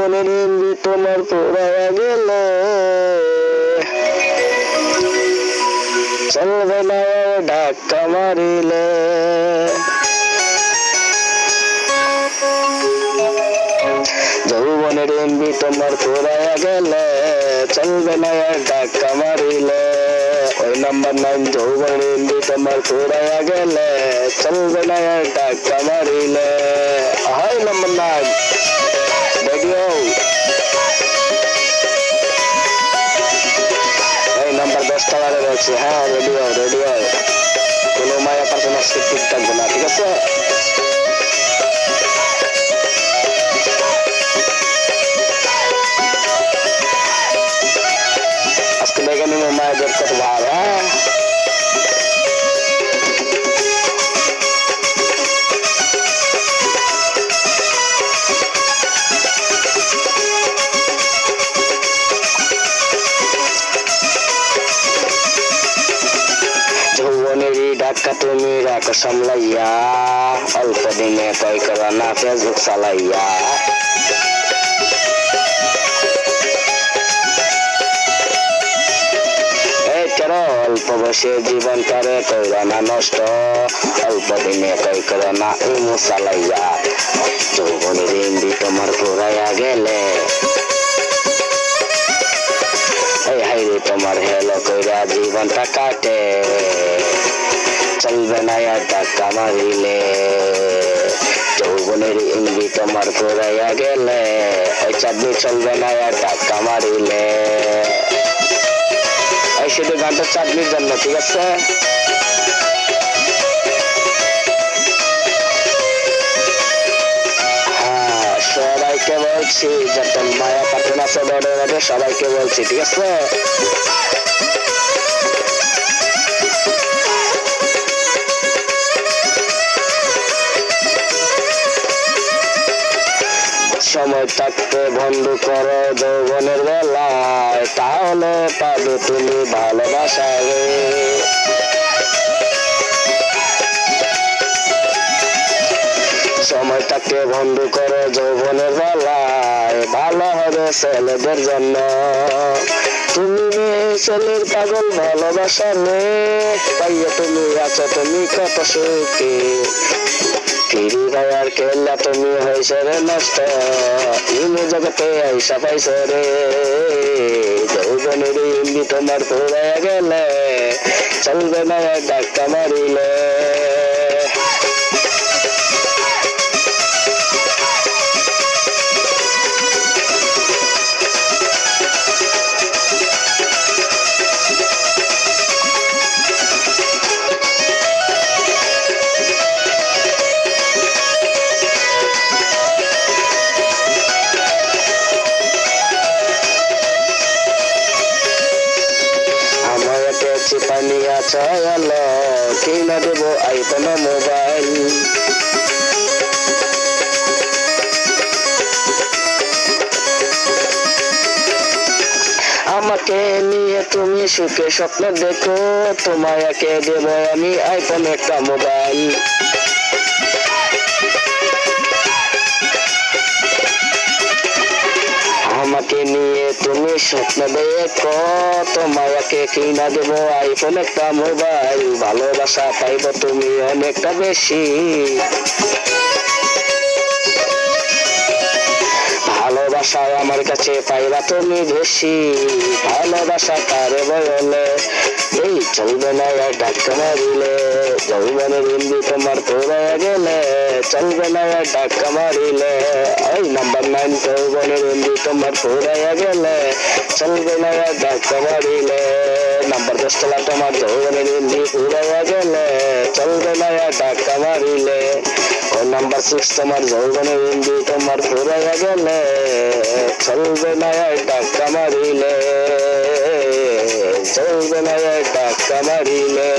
আগুনের হিন্দি তোমার পোড়ায়া গেলে চলবে না ধাক্কা মারিলে যৌবনের এমবি তোমার পোড়ায়া গেলে চলবে না ধাক্কা মারিলে ওই নাম্বার নাইন যৌবনের এমবি তোমার পোড়ায়া গেলে চলবে না ধাক্কা মারিলে হয় number nine It's the hand, ready out, ready. রাখো সামলাইয়া অল্প দিনে কয় করা না ফেসবুক চালাইয়া অল্প বয়সে জীবন করে কইরা না নষ্ট অল্প দিনে কই করে না ইমু চালাইয়া যৌবনের ইন্দি তোমার ঘুরাইয়া গেলে এই হাইরে তোমার হেলো কইরা জীবনটা কাটে চলবে না টাকা মারিলে যৌবনের ইন্দি তোমার ঘুরাইয়া গেলে ওই চাঁদনি চলবে না আর টাকা মারিলে এই শুধু গানটা চাঁদনির জন্য ঠিক আছে সবাইকে বলছি যত মায়া পাঠান সবাইকে বলছি, ঠিক আছে? সময় থাকতে বন্ধু করো যৌবনের বেলায়, তাহলে পাবে তুমি ভালোবাসা রে। সময় থাকতে বন্ধু করো যৌবনের বেলায়, ভালো হবে ছেলেদের জন্য। তুমি ছেলের পাগল, ভালোবাসা রে পাইয়া তুমি আছো তুমি কত সুখী। ফিরি ভাইয়ার কেল্লা তুমি হয়েছে রে নষ্ট ইমে জগতে আইসা পাইছে রে। যৌবনের ইন্দি তোমার পুরে গেলে। চলবে না, ডাক্তার মারিলে। একটা চিপানি কিনা দেবো আইফোন মোবাইল। আমাকে নিয়ে তুমি সুখে স্বপ্ন দেখো, তোমায় দেব আমি আইফোন একটা মোবাইল। তুমি স্বপ্ন দেখো মায়াকে কিনা দেবো? আইফোন একটা মোবাইল ভালোবাসা পাইব তুমি অনেকটা বেশি। ভালোবাসায় আমার কাছে পাইবা তুমি বেশি। ভালোবাসা কারে বলে? এই চলবে না আর ডাক্কা মারিলে, যৌবনের হিন্দি তোমার পড়ে গেলে চলবে না আর ডাক্কা মারিলে। ওই নাম্বার নাইন যৌবনের হিন্দি তোমার পড়ে গেলে চলবে না আর ডাক্কা মারিলে নাম্বার দশতলা তোমার যৌবনের হিন্দি পড়ে গেলে। চলবে না ডাক্কা মারিলে, ও নাম্বার সিক্স তোমার যৌবনের হিন্দি তোমার ঘুরে গেলে চলবে না ডাক্কা মারিলে চলবে না ডাক্কা মারিলে।